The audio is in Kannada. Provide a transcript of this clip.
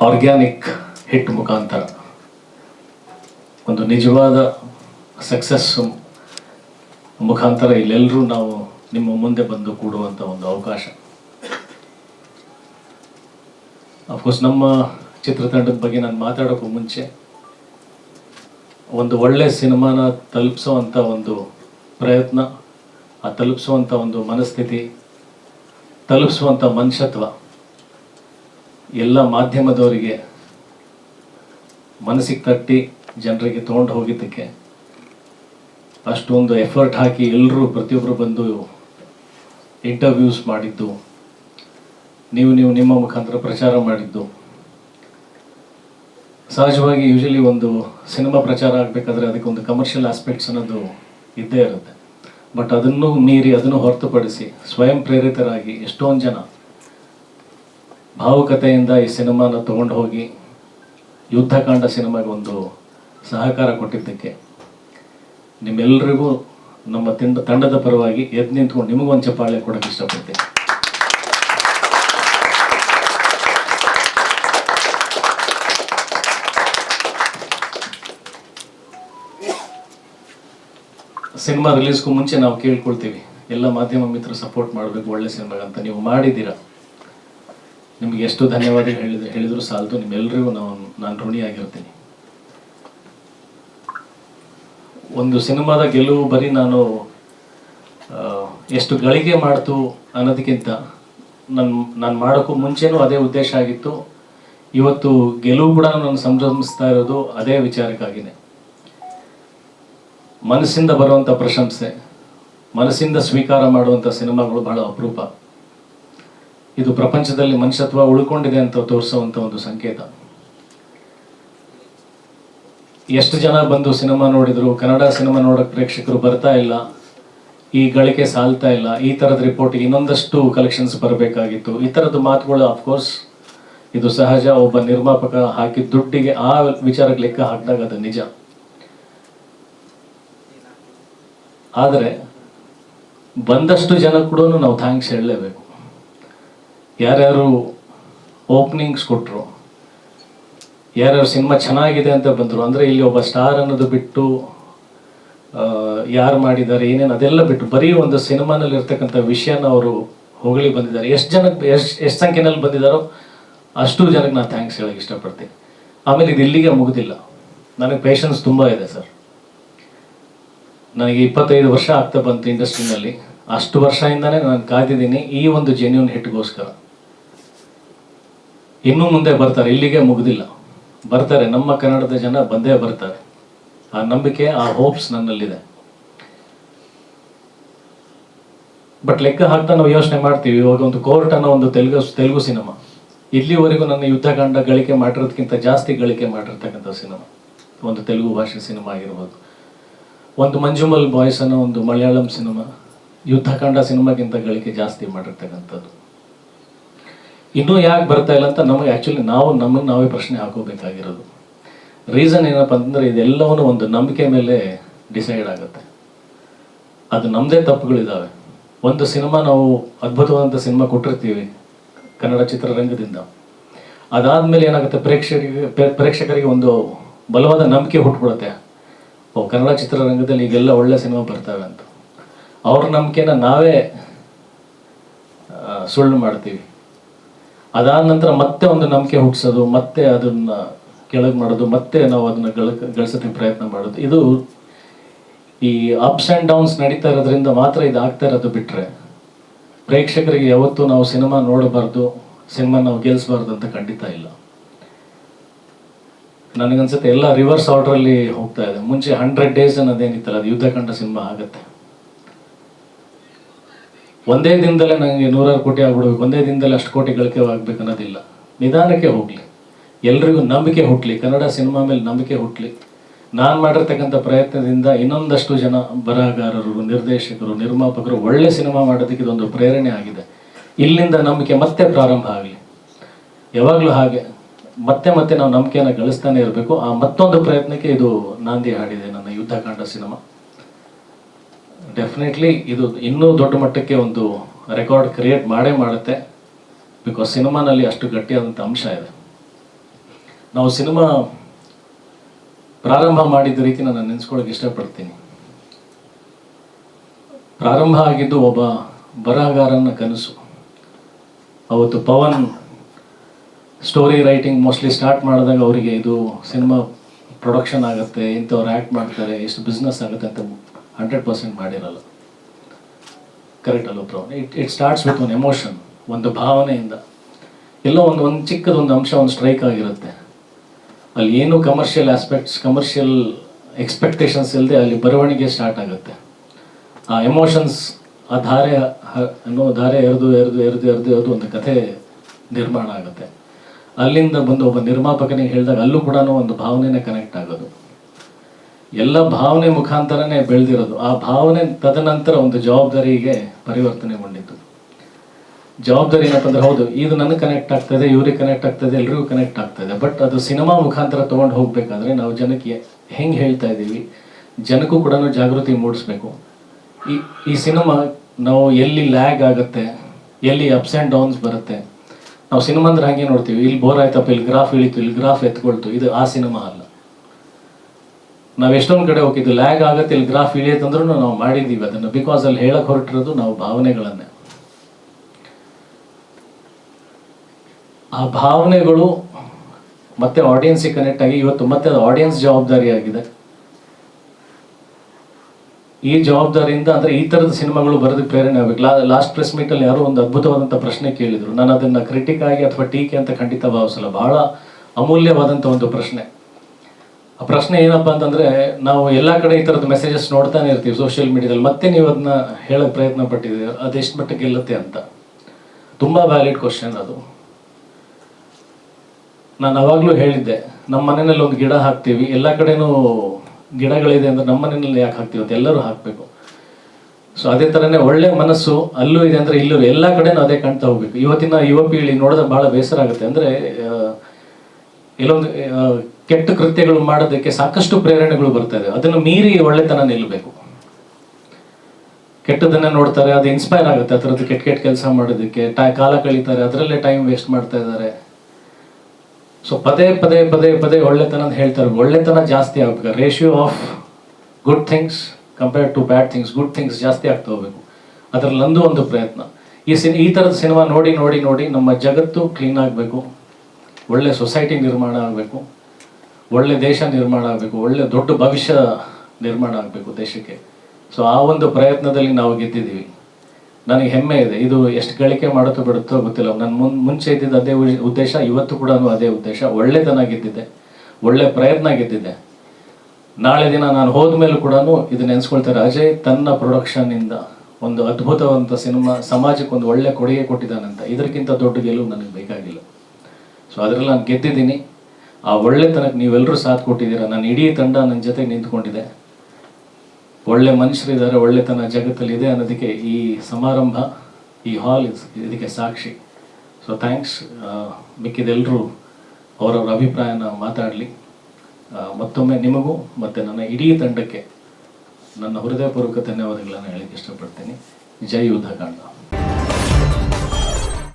ಆರ್ಗ್ಯಾನಿಕ್ ಹಿಟ್ ಮುಖಾಂತರ ಒಂದು ನಿಜವಾದ ಸಕ್ಸಸ್ ಮುಖಾಂತರ ಇಲ್ಲೆಲ್ಲರೂ ನಾವು ನಿಮ್ಮ ಮುಂದೆ ಬಂದು ಕೂಡುವಂಥ ಒಂದು ಅವಕಾಶ. ಅಫ್ಕೋರ್ಸ್ ನಮ್ಮ ಚಿತ್ರತಂಡದ ಬಗ್ಗೆ ನಾನು ಮಾತಾಡೋಕ್ಕೂ ಮುಂಚೆ ಒಂದು ಒಳ್ಳೆ ಸಿನಿಮಾನ ತಲುಪಿಸೋವಂಥ ಒಂದು ಪ್ರಯತ್ನ, ಆ ತಲುಪಿಸುವಂಥ ಒಂದು ಮನಸ್ಥಿತಿ ತಲುಪಿಸುವಂಥ ಮನುಷ್ಯತ್ವ ಎಲ್ಲ ಮಾಧ್ಯಮದವರಿಗೆ ಮನಸ್ಸಿಗೆ ತಟ್ಟಿ ಜನರಿಗೆ ತೊಗೊಂಡು ಹೋಗಿದ್ದಕ್ಕೆ ಅಷ್ಟೊಂದು ಎಫರ್ಟ್ ಹಾಕಿ ಎಲ್ಲರೂ ಪ್ರತಿಯೊಬ್ಬರು ಬಂದು ಇಂಟರ್ವ್ಯೂಸ್ ಮಾಡಿದ್ದು, ನೀವು ನೀವು ನಿಮ್ಮ ಮುಖಾಂತರ ಪ್ರಚಾರ ಮಾಡಿದ್ದು. ಸಹಜವಾಗಿ ಯೂಶಲಿ ಒಂದು ಸಿನಿಮಾ ಪ್ರಚಾರ ಆಗಬೇಕಾದ್ರೆ ಅದಕ್ಕೆ ಒಂದು ಕಮರ್ಷಿಯಲ್ ಆಸ್ಪೆಕ್ಟ್ಸ್ ಅನ್ನೋದು ಇದ್ದೇ ಇರುತ್ತೆ. ಬಟ್ ಅದನ್ನು ಮೀರಿ ಅದನ್ನು ಹೊರತುಪಡಿಸಿ ಸ್ವಯಂ ಪ್ರೇರಿತರಾಗಿ ಎಷ್ಟೊಂದು ಜನ ಭಾವುಕತೆಯಿಂದ ಈ ಸಿನಿಮಾನ ತಗೊಂಡು ಹೋಗಿ ಯುದ್ಧಕಾಂಡ ಸಿನಿಮಾಗೆ ಒಂದು ಸಹಕಾರ ಕೊಟ್ಟಿದ್ದಕ್ಕೆ ನಿಮ್ಮೆಲ್ಲರಿಗೂ ನಮ್ಮ ತಂಡ ತಂಡದ ಪರವಾಗಿ ಎದ್ದು ನಿಂತ್ಕೊಂಡು ನಿಮಗೊಂದು ಚಪ್ಪಾಳೆ ಕೊಡೋಕೆ ಇಷ್ಟಪಡ್ತೀನಿ. ಸಿನಿಮಾ ರಿಲೀಸ್ಗೂ ಮುಂಚೆ ನಾವು ಕೇಳ್ಕೊಳ್ತೀವಿ, ಎಲ್ಲ ಮಾಧ್ಯಮ ಮಿತ್ರರು ಸಪೋರ್ಟ್ ಮಾಡಬೇಕು, ಒಳ್ಳೆ ಸಿನಿಮಾಗಂತ ನೀವು ಮಾಡಿದ್ದೀರಾ? ನಿಮ್ಗೆ ಎಷ್ಟು ಧನ್ಯವಾದ ಹೇಳಿದ ಹೇಳಿದ್ರು ಸಾಲದು ನಿಮ್ಮೆಲ್ಲರಿಗೂ ನಾವು ನಾನು ಋಣಿಯಾಗಿರ್ತೀನಿ ಒಂದು ಸಿನಿಮಾದ ಗೆಲುವು ಬರೀ ನಾನು ಎಷ್ಟು ಗಳಿಗೆ ಮಾಡ್ತು ಅನ್ನೋದಕ್ಕಿಂತ ನನ್ನ ನಾನು ಮಾಡೋಕ್ಕೂ ಮುಂಚೆನೂ ಅದೇ ಉದ್ದೇಶ ಆಗಿತ್ತು. ಇವತ್ತು ಗೆಲುವು ಕೂಡ ನಾನು ಸಂಭ್ರಮಿಸ್ತಾ ಇರೋದು ಅದೇ ವಿಚಾರಕ್ಕಾಗಿನೆ. ಮನಸ್ಸಿಂದ ಬರುವಂಥ ಪ್ರಶಂಸೆ, ಮನಸ್ಸಿಂದ ಸ್ವೀಕಾರ ಮಾಡುವಂಥ ಸಿನಿಮಾಗಳು ಬಹಳ ಅಪರೂಪ. ಇದು ಪ್ರಪಂಚದಲ್ಲಿ ಮನುಷ್ಯತ್ವ ಉಳ್ಕೊಂಡಿದೆ ಅಂತ ತೋರಿಸುವಂತ ಒಂದು ಸಂಕೇತ. ಎಷ್ಟು ಜನ ಬಂದು ಸಿನಿಮಾ ನೋಡಿದ್ರು, ಕನ್ನಡ ಸಿನಿಮಾ ನೋಡೋಕೆ ಪ್ರೇಕ್ಷಕರು ಬರ್ತಾ ಇಲ್ಲ, ಈ ಗಳಿಕೆ ಸಾಲ್ತಾ ಇಲ್ಲ, ಈ ಥರದ ರಿಪೋರ್ಟ್ ಇನ್ನೊಂದಷ್ಟು ಕಲೆಕ್ಷನ್ಸ್ ಬರಬೇಕಾಗಿತ್ತು. ಈ ಥರದ್ದು ಮಾತುಗಳು ಅಫ್ಕೋರ್ಸ್ ಇದು ಸಹಜ, ಒಬ್ಬ ನಿರ್ಮಾಪಕ ಹಾಕಿದ ದುಡ್ಡಿಗೆ ಆ ವಿಚಾರಕ್ಕೆ ಲೆಕ್ಕ ಹಾಕಿದಾಗ ಅದು ನಿಜ. ಆದರೆ, ಬಂದಷ್ಟು ಜನ ಕೂಡ ನಾವು ಥ್ಯಾಂಕ್ಸ್ ಹೇಳಲೇಬೇಕು. ಯಾರ್ಯಾರು ಓಪನಿಂಗ್ಸ್ ಕೊಟ್ಟರು ಯಾರ್ಯಾರು ಸಿನಿಮಾ ಚೆನ್ನಾಗಿದೆ ಅಂತ ಬಂದರು, ಅಂದರೆ ಇಲ್ಲಿ ಒಬ್ಬ ಸ್ಟಾರ್ ಅನ್ನೋದು ಬಿಟ್ಟು ಯಾರು ಮಾಡಿದ್ದಾರೆ, ಏನೇನು ಅದೆಲ್ಲ ಬಿಟ್ಟು ಬರೀ ಒಂದು ಸಿನಿಮಾನಲ್ಲಿ ಇರ್ತಕ್ಕಂಥ ವಿಷಯನ ಅವರು ಹೊಗಳಿ ಬಂದಿದ್ದಾರೆ. ಎಷ್ಟು ಜನಕ್ಕೆ ಎಷ್ಟು ಎಷ್ಟು ಸಂಖ್ಯೆನಲ್ಲಿ ಬಂದಿದ್ದಾರೋ ಅಷ್ಟು ಜನಕ್ಕೆ ನಾನು ಥ್ಯಾಂಕ್ಸ್ ಹೇಳೋಕ್ಕೆ ಇಷ್ಟಪಡ್ತೀನಿ. ಆಮೇಲೆ ಇದು ಇಲ್ಲಿಗೆ ಮುಗಿದಿಲ್ಲ. ನನಗೆ ಪೇಷನ್ಸ್ ತುಂಬ ಇದೆ ಸರ್ ನನಗೆ ಇಪ್ಪತ್ತೈದು ವರ್ಷ ಆಗ್ತಾ ಬಂತು ಇಂಡಸ್ಟ್ರಿನಲ್ಲಿ ಅಷ್ಟು ವರ್ಷದಿಂದನೇ ನಾನು ಕಾದಿದ್ದೀನಿ ಈ ಒಂದು ಜೆನ್ಯೂನ್ ಹಿಟ್ಗೋಸ್ಕರ ಇನ್ನೂ ಮುಂದೆ ಬರ್ತಾರೆ, ಇಲ್ಲಿಗೆ ಮುಗಿದಿಲ್ಲ. ಬರ್ತಾರೆ, ನಮ್ಮ ಕನ್ನಡದ ಜನ ಬಂದೇ ಬರ್ತಾರೆ. ಆ ನಂಬಿಕೆ, ಆ ಹೋಪ್ಸ್ ನನ್ನಲ್ಲಿದೆ. ಬಟ್ ಲೆಕ್ಕ ಹಾಕ್ತಾ ನಾವು ಯೋಚನೆ ಮಾಡ್ತೀವಿ, ಇವಾಗ ಒಂದು ಕೋರ್ಟ್ ಅನ್ನೋ ಒಂದು ತೆಲುಗು ತೆಲುಗು ಸಿನಿಮಾ. ಇಲ್ಲಿವರೆಗೂ ನನ್ನ ಯುದ್ಧಕಾಂಡ ಗಳಿಕೆ ಮಾಡಿರೋದಕ್ಕಿಂತ ಜಾಸ್ತಿ ಗಳಿಕೆ ಮಾಡಿರ್ತಕ್ಕಂಥ ಸಿನಿಮಾ. ಒಂದು ತೆಲುಗು ಭಾಷೆ ಸಿನಿಮಾ ಆಗಿರ್ಬೋದು. ಒಂದು ಮಂಜುಮಲ್ ಬಾಯ್ಸ್ ಅನ್ನೋ ಒಂದು ಮಲಯಾಳಂ ಸಿನಿಮಾ ಯುದ್ಧಕಾಂಡ ಸಿನಿಮಾಗಿಂತ ಗಳಿಕೆ ಜಾಸ್ತಿ ಮಾಡಿರ್ತಕ್ಕಂಥದ್ದು. ಇನ್ನೂ ಯಾಕೆ ಬರ್ತಾ ಇಲ್ಲ ಅಂತ ನಮಗೆ ಆ್ಯಕ್ಚುಲಿ ನಾವು ನಮಗೆ ನಾವೇ ಪ್ರಶ್ನೆ ಹಾಕೋಬೇಕಾಗಿರೋದು. ರೀಸನ್ ಏನಪ್ಪ ಅಂತಂದರೆ ಇದೆಲ್ಲವೂ ಒಂದು ನಂಬಿಕೆ ಮೇಲೆ ಡಿಸೈಡ್ ಆಗುತ್ತೆ. ಅದು ನಮ್ಮದೇ ತಪ್ಪುಗಳಿದ್ದಾವೆ ಒಂದು ಸಿನಿಮಾ ನಾವು ಅದ್ಭುತವಾದಂಥ ಸಿನಿಮಾ ಕೊಟ್ಟಿರ್ತೀವಿ ಕನ್ನಡ ಚಿತ್ರರಂಗದಿಂದ. ಅದಾದಮೇಲೆ ಏನಾಗುತ್ತೆ ಪ್ರೇಕ್ಷಕರಿಗೆ ಪ್ರೇಕ್ಷಕರಿಗೆ ಒಂದು ಬಲವಾದ ನಂಬಿಕೆ ಹುಟ್ಬಿಡುತ್ತೆ. ಓ, ಕನ್ನಡ ಚಿತ್ರರಂಗದಲ್ಲಿ ಈಗೆಲ್ಲ ಒಳ್ಳೆ ಸಿನಿಮಾ ಬರ್ತವೆ ಅಂತ. ಅವ್ರ ನಂಬಿಕೆನ ನಾವೇ ಸುಳ್ಳು ಮಾಡ್ತೀವಿ. ಅದಾದ ನಂತರ ಮತ್ತೆ ಒಂದು ನಂಬಿಕೆ ಹುಟ್ಟಿಸೋದು, ಮತ್ತೆ ಅದನ್ನ ಕೆಳಗೆ ಮಾಡೋದು, ಮತ್ತೆ ನಾವು ಅದನ್ನ ಗಳ, ಗಳಿಸೋದಕ್ಕೆ ಪ್ರಯತ್ನ ಮಾಡೋದು. ಇದು ಈ ಅಪ್ಸ್ ಆ್ಯಂಡ್ ಡೌನ್ಸ್ ನಡೀತಾ ಇರೋದ್ರಿಂದ ಮಾತ್ರ ಇದು ಆಗ್ತಾ ಇರೋದು ಬಿಟ್ಟರೆ ಪ್ರೇಕ್ಷಕರಿಗೆ ಯಾವತ್ತೂ ನಾವು ಸಿನಿಮಾ ನೋಡಬಾರ್ದು, ಸಿನಿಮಾ ನಾವು ಗೆಲ್ಲಿಸಬಾರ್ದು ಅಂತ ಖಂಡಿತ ಇಲ್ಲ. ನನಗನ್ಸುತ್ತೆ ಎಲ್ಲ ರಿವರ್ಸ್ ಆರ್ಡ್ರಲ್ಲಿ ಹೋಗ್ತಾ ಇದೆ. ಮುಂಚೆ ಹಂಡ್ರೆಡ್ ಡೇಸ್ ಅನ್ನೋದೇನಿತ್ತಲ್ಲ, ಅದು ಯುದ್ಧಕಂಡ ಸಿನಿಮಾ ಆಗುತ್ತೆ. ಒಂದೇ ದಿನದಲ್ಲೇ ನನಗೆ ನೂರಾರು ಕೋಟಿ ಆಗ್ಬಿಡ್ಬೇಕು. ಒಂದೇ ದಿನದಲ್ಲಿ ಅಷ್ಟು ಕೋಟಿ ಗಳಿಕೆ ಆಗ್ಬೇಕು ಅನ್ನೋದಿಲ್ಲ ನಿಧಾನಕ್ಕೆ ಹೋಗಲಿ. ಎಲ್ರಿಗೂ ನಂಬಿಕೆ ಹುಟ್ಟಲಿ ಕನ್ನಡ ಸಿನಿಮಾ ಮೇಲೆ ನಂಬಿಕೆ ಹುಟ್ಟಲಿ ನಾನು ಮಾಡಿರ್ತಕ್ಕಂಥ ಪ್ರಯತ್ನದಿಂದ ಇನ್ನೊಂದಷ್ಟು ಜನ ಬರಹಗಾರರು, ನಿರ್ದೇಶಕರು, ನಿರ್ಮಾಪಕರು ಒಳ್ಳೆ ಸಿನಿಮಾ ಮಾಡೋದಕ್ಕೆ ಇದೊಂದು ಪ್ರೇರಣೆ ಆಗಿದೆ. ಇಲ್ಲಿಂದ ನಂಬಿಕೆ ಮತ್ತೆ ಪ್ರಾರಂಭ ಆಗಲಿ. ಯಾವಾಗಲೂ ಹಾಗೆ. ಮತ್ತೆ ಮತ್ತೆ ನಾವು ನಂಬಿಕೆಯನ್ನು ಗಳಿಸ್ತಾನೆ ಇರಬೇಕು. ಆ ಮತ್ತೊಂದು ಪ್ರಯತ್ನಕ್ಕೆ ಇದು ನಾಂದಿ ಹಾಡಿದೆ, ನನ್ನ ಯುದ್ಧಕಾಂಡ ಸಿನಿಮಾ. ಡೆಫಿನೆಟ್ಲಿ ಇದು ಇನ್ನೂ ದೊಡ್ಡ ಮಟ್ಟಕ್ಕೆ ಒಂದು ರೆಕಾರ್ಡ್ ಕ್ರಿಯೇಟ್ ಮಾಡೇ ಮಾಡುತ್ತೆ. ಬಿಕಾಸ್ ಸಿನಿಮಾನಲ್ಲಿ ಅಷ್ಟು ಗಟ್ಟಿಯಾದಂಥ ಅಂಶ ಇದೆ. ನಾವು ಸಿನಿಮಾ ಪ್ರಾರಂಭ ಮಾಡಿದ ರೀತಿ ನಾನು ನೆನೆಸ್ಕೊಳ್ಳೋಕೆ ಇಷ್ಟಪಡ್ತೀನಿ. ಪ್ರಾರಂಭ ಆಗಿದ್ದು ಒಬ್ಬ ಬರಹಗಾರನ ಕನಸು. ಅವತ್ತು Pavan story writing mostly start ಮಾಡಿದಾಗ ಅವರಿಗೆ ಇದು ಸಿನಿಮಾ ಪ್ರೊಡಕ್ಷನ್ ಆಗುತ್ತೆ, ಇಂಥವ್ರು ಆ್ಯಕ್ಟ್ ಮಾಡ್ತಾರೆ, ಎಷ್ಟು ಬಿಸ್ನೆಸ್ ಆಗುತ್ತೆ ಅಂತ ಹಂಡ್ರೆಡ್ ಪರ್ಸೆಂಟ್ ಮಾಡಿರಲ್ಲ. ಕರೆಕ್ಟ್ ಅಲ್ಲ problem it it starts with one emotion ಒಂದು ಭಾವನೆಯಿಂದ. ಎಲ್ಲೋ ಒಂದು ಒಂದು ಚಿಕ್ಕದೊಂದು ಅಂಶ, ಒಂದು ಸ್ಟ್ರೈಕ್ ಆಗಿರುತ್ತೆ. ಅಲ್ಲಿ ಏನು ಕಮರ್ಷಿಯಲ್ ಆಸ್ಪೆಕ್ಟ್ಸ್ ಕಮರ್ಷಿಯಲ್ ಎಕ್ಸ್ಪೆಕ್ಟೇಷನ್ಸ್ ಇಲ್ಲದೆ ಅಲ್ಲಿ ಬರವಣಿಗೆ ಸ್ಟಾರ್ಟ್ ಆಗುತ್ತೆ. ಆ ಎಮೋಷನ್ಸ್ ಆ ಧಾರೆ ಅನ್ನೋ ಧಾರೆ ಎರೆದು ಎರೆದು ಎರೆದು ಎರೆದು ಎರೆದು ಒಂದು ಕಥೆ ನಿರ್ಮಾಣ ಆಗುತ್ತೆ. ಅಲ್ಲಿಂದ ಬಂದು ಒಬ್ಬ ನಿರ್ಮಾಪಕನಿಗೆ ಹೇಳಿದಾಗ ಅಲ್ಲೂ ಕೂಡ ಒಂದು ಭಾವನೆನೇ ಕನೆಕ್ಟ್ ಆಗೋದು. ಎಲ್ಲ ಭಾವನೆ ಮುಖಾಂತರನೇ ಬೆಳೆದಿರೋದು. ಆ ಭಾವನೆ ತದನಂತರ ಒಂದು ಜವಾಬ್ದಾರಿಗೆ ಪರಿವರ್ತನೆಗೊಂಡಿತ್ತು ಜವಾಬ್ದಾರಿ ಏನಪ್ಪ ಅಂದ್ರೆ ಹೌದು, ಇದು ನನಗೆ ಕನೆಕ್ಟ್ ಆಗ್ತದೆ, ಇವ್ರಿಗೆ ಕನೆಕ್ಟ್ ಆಗ್ತದೆ, ಎಲ್ರಿಗೂ ಕನೆಕ್ಟ್ ಆಗ್ತದೆ. ಬಟ್ ಅದು ಸಿನಿಮಾ ಮುಖಾಂತರ ತೊಗೊಂಡು ಹೋಗ್ಬೇಕಾದ್ರೆ ನಾವು ಜನಕ್ಕೆ ಹೆಂಗೆ ಹೇಳ್ತಾ ಇದ್ದೀವಿ, ಜನಕ್ಕೂ ಕೂಡ ಜಾಗೃತಿ ಮೂಡಿಸ್ಬೇಕು. ಈ ಈ ಸಿನಿಮಾ ನಾವು ಎಲ್ಲಿ ಲ್ಯಾಗ್ ಆಗುತ್ತೆ, ಎಲ್ಲಿ ಅಪ್ಸ್ ಆ್ಯಂಡ್ ಡೌನ್ಸ್ ಬರುತ್ತೆ, ನಾವು ಸಿನಿಮಾ ಅಂದ್ರೆ ಹಾಗೆ ನೋಡ್ತೀವಿ. ಇಲ್ಲಿ ಬೋರ್ ಆಯ್ತಪ್ಪ, ಇಲ್ಲಿ ಗ್ರಾಫ್ ಇಳಿತು, ಇಲ್ಲಿ ಗ್ರಾಫ್ ಎತ್ಕೊಳ್ತು, ಇದು ಆ ಸಿನಿಮಾ ಅಲ್ಲ. ನಾವು ಎಷ್ಟೊಂದು ಕಡೆ ಹೋಗಿದ್ದು ಲ್ಯಾಗ್ ಆಗುತ್ತೆ, ಇಲ್ಲಿ ಗ್ರಾಫ್ ಇಳಿಯತ್ತಂದ್ರೂ ನಾವು ಮಾಡಿದ್ದೀವಿ ಅದನ್ನು. ಬಿಕಾಸ್ ಅಲ್ಲಿ ಹೇಳಕ್ಕೆ ಹೊರಟಿರೋದು ನಾವು ಭಾವನೆಗಳನ್ನೇ. ಆ ಭಾವನೆಗಳು ಮತ್ತೆ ಆಡಿಯನ್ಸಿಗೆ ಕನೆಕ್ಟ್ ಆಗಿ, ಇವತ್ತು ಮತ್ತೆ ಅದು ಆಡಿಯನ್ಸ್ ಜವಾಬ್ದಾರಿ ಆಗಿದೆ ಈ ಜವಾಬ್ದಾರಿಯಿಂದ ಅಂದ್ರೆ ಈ ತರದ ಸಿನಿಮಾಗಳು ಬರೋದಕ್ಕೆ ಪ್ರೇರಣೆ ಆಗಬೇಕು. ಲಾಸ್ಟ್ ಪ್ರೆಸ್ ಮೀಟ್ ಅಲ್ಲಿ ಯಾರೋ ಒಂದು ಅದ್ಭುತವಾದಂತ ಪ್ರಶ್ನೆ ಕೇಳಿದ್ರು. ನಾನು ಅದನ್ನ ಕ್ರಿಟಿಕ್ ಆಗಿ ಅಥವಾ ಟೀಕೆ ಅಂತ ಖಂಡಿತ ಭಾವಿಸಲ್ಲ. ಬಹಳ ಅಮೂಲ್ಯವಾದಂತ ಒಂದು ಪ್ರಶ್ನೆ. ಪ್ರಶ್ನೆ ಏನಪ್ಪ ಅಂತಂದ್ರೆ, ನಾವು ಎಲ್ಲಾ ಕಡೆ ಈ ತರದ ಮೆಸೇಜಸ್ ನೋಡ್ತಾನೆ ಇರ್ತೀವಿ ಸೋಷಿಯಲ್ ಮೀಡಿಯಾದಲ್ಲಿ ಮತ್ತೆ ನೀವು ಅದನ್ನ ಹೇಳಕ್ ಪ್ರಯತ್ನ ಪಟ್ಟಿದ್ದೀವಿ ಅದೆಷ್ಟು ಮಟ್ಟಿಗೆ ಗೆಲ್ಲುತ್ತೆ ಅಂತ. ತುಂಬಾ ವ್ಯಾಲಿಡ್ ಕ್ವಶನ್ ಅದು. ನಾನು ಅವಾಗಲೂ ಹೇಳಿದ್ದೆ ನಮ್ಮ ಮನೆಯಲ್ಲಿ ಒಂದು ಗಿಡ ಹಾಕ್ತೀವಿ, ಎಲ್ಲ ಕಡೆನೂ ಗಿಡಗಳಿದೆ ಅಂದ್ರೆ ನಮ್ಮ ಮನೆಯಲ್ಲಿ ಯಾಕೆ ಹಾಕ್ತೀವಿ ಅಂತ ಎಲ್ಲರೂ ಹಾಕಬೇಕು. ಸೊ ಅದೇ ಥರನೇ ಒಳ್ಳೆ ಮನಸ್ಸು ಅಲ್ಲೂ ಇದೆ ಅಂದ್ರೆ ಇಲ್ಲೂ. ಎಲ್ಲ ಕಡೆನೂ ಅದೇ ಕಾಣ್ತಾ ಹೋಗ್ಬೇಕು. ಇವತ್ತಿನ ಯುವ ಪೀಳಿ ನೋಡಿದ್ರೆ ಬಹಳ ಬೇಸರ ಆಗುತ್ತೆ. ಅಂದ್ರೆ ಎಲ್ಲೊಂದು ಕೆಟ್ಟ ಕೃತ್ಯಗಳು ಮಾಡೋದಕ್ಕೆ ಸಾಕಷ್ಟು ಪ್ರೇರಣೆಗಳು ಬರ್ತಾ ಇದೆ. ಅದನ್ನು ಮೀರಿ ಒಳ್ಳೆತನ ನಿಲ್ಲಬೇಕು ಕೆಟ್ಟದನ್ನ ನೋಡ್ತಾರೆ, ಅದು ಇನ್ಸ್ಪೈರ್ ಆಗುತ್ತೆ. ಅದರದ್ದು ಕೆಟ್ಟ ಕೆಟ್ಟ ಕೆಲಸ ಮಾಡೋದಕ್ಕೆ, ಟೈ, ಕಾಲ ಕಳೀತಾರೆ, ಅದರಲ್ಲೇ ಟೈಮ್ ವೇಸ್ಟ್ ಮಾಡ್ತಾ ಇದ್ದಾರೆ. ಸೊ ಪದೇ ಪದೇ ಪದೇ ಪದೇ ಒಳ್ಳೆತನ ಅಂತ ಹೇಳ್ತಾರೆ. ಒಳ್ಳೆತನ ಜಾಸ್ತಿ ಆಗ್ಬೇಕು. Ratio of good things compared to bad things good things ಜಾಸ್ತಿ ಆಗ್ತಾ ಹೋಗ್ಬೇಕು. ಅದರಲ್ಲೊಂದು ಒಂದು ಪ್ರಯತ್ನ. ಈ ಸಿನಿ, ಈ ಥರದ ಸಿನಿಮಾ ನೋಡಿ ನೋಡಿ ನೋಡಿ ನಮ್ಮ ಜಗತ್ತು ಕ್ಲೀನ್ ಆಗಬೇಕು. ಒಳ್ಳೆ ಸೊಸೈಟಿ ನಿರ್ಮಾಣ ಆಗಬೇಕು. ಒಳ್ಳೆ ದೇಶ ನಿರ್ಮಾಣ ಆಗಬೇಕು, ಒಳ್ಳೆ ದೊಡ್ಡ ಭವಿಷ್ಯ ನಿರ್ಮಾಣ ಆಗಬೇಕು ದೇಶಕ್ಕೆ. ಸೊ ಆ ಒಂದು ಪ್ರಯತ್ನದಲ್ಲಿ ನಾವು ಗೆದ್ದಿದ್ದೀವಿ. ನನಗೆ ಹೆಮ್ಮೆ ಇದೆ. ಇದು ಎಷ್ಟು ಗಳಿಕೆ ಮಾಡುತ್ತೋ ಬಿಡುತ್ತೋ ಗೊತ್ತಿಲ್ಲ. ನನ್ನ ಮುನ್, ಮುಂಚೆ ಇದ್ದಿದ್ದು ಅದೇ ಉದ್ದೇಶ, ಇವತ್ತು ಕೂಡ ಅದೇ ಉದ್ದೇಶ. ಒಳ್ಳೆತನ ಗೆದ್ದಿದೆ ಒಳ್ಳೆ ಪ್ರಯತ್ನ ಗೆದ್ದಿದೆ ನಾಳೆ ದಿನ ನಾನು ಹೋದ ಮೇಲೂ ಕೂಡ ಇದು ನೆನೆಸ್ಕೊಳ್ತಾರೆ, ಅಜಯ್ ತನ್ನ ಪ್ರೊಡಕ್ಷನ್ ಇಂದ ಒಂದು ಅದ್ಭುತವಂತ ಸಿನಿಮಾ, ಸಮಾಜಕ್ಕೆ ಒಂದು ಒಳ್ಳೆ ಕೊಡುಗೆ ಕೊಟ್ಟಿದ್ದಾನಂತ. ಇದಕ್ಕಿಂತ ದೊಡ್ಡ ಗೆಲುವು ನನಗೆ ಬೇಕಾಗಿಲ್ಲ. ಸೊ ಅದರಲ್ಲಿ ನಾನು ಗೆದ್ದಿದ್ದೀನಿ. ಆ ಒಳ್ಳೆತನಕ್ಕೆ ನೀವೆಲ್ಲರೂ ಸಾಥ್ ಕೊಟ್ಟಿದ್ದೀರಾ? ನನ್ನ ಇಡೀ ತಂಡ ನನ್ನ ಜೊತೆ ನಿಂತ್ಕೊಂಡಿದೆ. ಒಳ್ಳೆ ಮನುಷ್ಯರಿದ್ದಾರೆ ಒಳ್ಳೆತನ ಜಗತ್ತಲ್ಲಿ ಇದೆ ಅನ್ನೋದಕ್ಕೆ ಈ ಸಮಾರಂಭ, ಈ ಹಾಲ್ ಇದಕ್ಕೆ ಸಾಕ್ಷಿ. ಸೊ ಥ್ಯಾಂಕ್ಸ್ ಮಿಕ್ಕಿದೆಲ್ಲರೂ ಅವರವರ ಅಭಿಪ್ರಾಯನ ಮಾತಾಡಲಿ. ಮತ್ತೊಮ್ಮೆ ನಿಮಗೂ ಮತ್ತು ನನ್ನ ಇಡೀ ತಂಡಕ್ಕೆ ನನ್ನ ಹೃದಯಪೂರ್ವಕ ಧನ್ಯವಾದಗಳನ್ನು ಹೇಳಕ್ಕೆ ಇಷ್ಟಪಡ್ತೀನಿ. ಜೈ ಯುದ್ಧಕಾಂಡ.